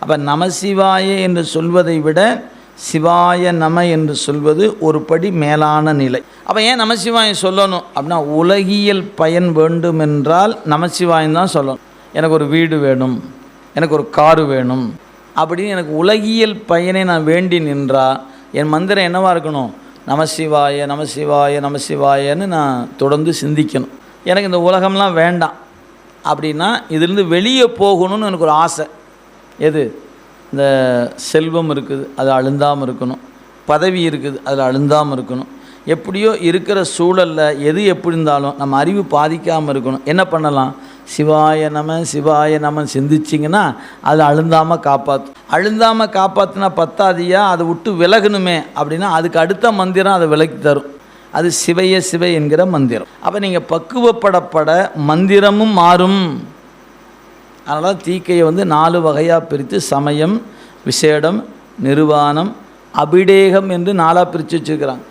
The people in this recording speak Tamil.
அப்போ நமசிவாய என்று சொல்வதை விட சிவாய நம என்று சொல்வது ஒரு படி மேலான நிலை. அப்போ ஏன் நமசிவாயம் சொல்லணும்? அப்படின்னா உலகியல் பயன் வேண்டும் என்றால் நமசிவாயம் தான் சொல்லணும். எனக்கு ஒரு வீடு வேணும். எனக்கு ஒரு காரு வேணும். அப்படின்னு எனக்கு உலகியல் பயனை நான் வேண்டி நின்றா என் மந்திரம் என்னவாக இருக்கணும்? நமசிவாய நமசிவாய நமசிவாயன்னு நான் தொடர்ந்து சிந்திக்கணும். எனக்கு இந்த உலகம்லாம் வேண்டாம். அப்படின்னா இதிலிருந்து வெளியே போகணும்னு எனக்கு ஒரு ஆசை. எது? இந்த செல்வம் இருக்குது அது அழுந்தாமல் இருக்கணும். பதவி இருக்குது அதில் அழுந்தாமல் இருக்கணும். எப்படியோ இருக்கிற சூழலில் எது எப்படி இருந்தாலும் நம்ம அறிவு பாதிக்காமல் இருக்கணும். என்ன பண்ணலாம்? சிவாய நம சிவாய நம சிந்திச்சிங்கன்னா அது அழுந்தாமல் காப்பாற்றும் அழுந்தாமல் காப்பாற்றினா பத்தாதியா? அதை விட்டு விலகணுமே அப்படின்னா அதுக்கு அடுத்த மந்திரம் அதை விலக்கி தரும். அது சிவைய சிவை என்கிற மந்திரம். அப்போ நீங்கள் பக்குவப்படப்பட மந்திரமும் மாறும். அதனால் தீக்கையை வந்து நாலு வகையாக பிரித்து சமயம் விசேடம் நிர்வாணம் அபிடேகம் என்று நாலாக பிரித்து வச்சுருக்கிறாங்க.